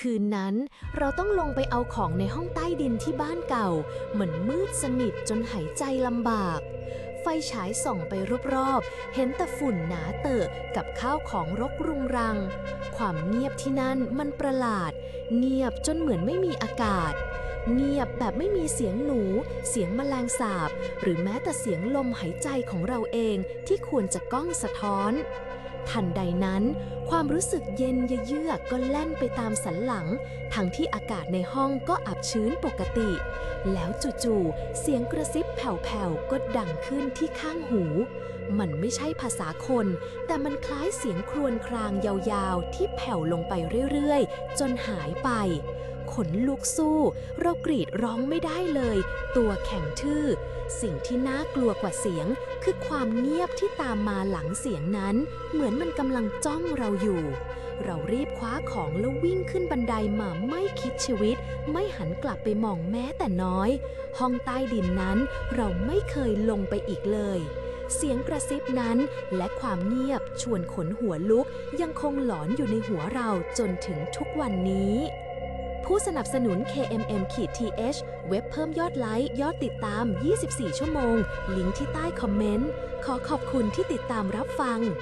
คืนนั้น เราต้องลงไปเอาของในห้องใต้ดินที่บ้านเก่า เหมือนมืดสนิทจนหายใจลำบาก ไฟฉายส่องไปรอบๆ เห็นแต่ฝุ่นหนาเตอะกับข้าวของรกรุงรัง ความเงียบที่นั่นมันประหลาด เงียบจนเหมือนไม่มีอากาศ เงียบแบบไม่มีเสียงหนู เสียงแมลงสาบ หรือแม้แต่เสียงลมหายใจของเราเองที่ควรจะก้องสะท้อน ทันใดนั้น ความรู้สึกเย็นเยือกก็แล่นไปตามสันหลัง ทั้งที่อากาศในห้องก็อับชื้นปกติ แล้วจู่ๆ เสียงกระซิบแผ่วๆ ก็ดังขึ้นที่ข้างหู มันไม่ใช่ภาษาคน แต่มันคล้ายเสียงครวญครางยาวๆ ที่แผ่วลงไปเรื่อยๆ จนหายไป ขนลุกสู้ เรากรีดร้องไม่ได้เลย ตัวแข็งทื่อ สิ่งที่น่ากลัวกว่าเสียง คือความเงียบที่ตามมาหลังเสียงนั้น เหมือนมันกำลังจ้องเราอยู่ เรารีบคว้าของแล้ววิ่งขึ้นบันไดมาไม่คิดชีวิต ไม่หันกลับไปมองแม้แต่น้อย ห้องใต้ดินนั้น เราไม่เคยลงไปอีกเลยเสียงกระซิบนั้นและความเงียบชวนขนหัวลุกยังคงหลอนอยู่ในหัวเราจนถึงทุกวันนี้ ผู้สนับสนุน KMM-TH เว็บเพิ่มยอดไลค์ ยอดติดตาม 24 ชั่วโมง ลิงก์ที่ใต้คอมเมนต์ ขอขอบคุณที่ติดตามรับฟัง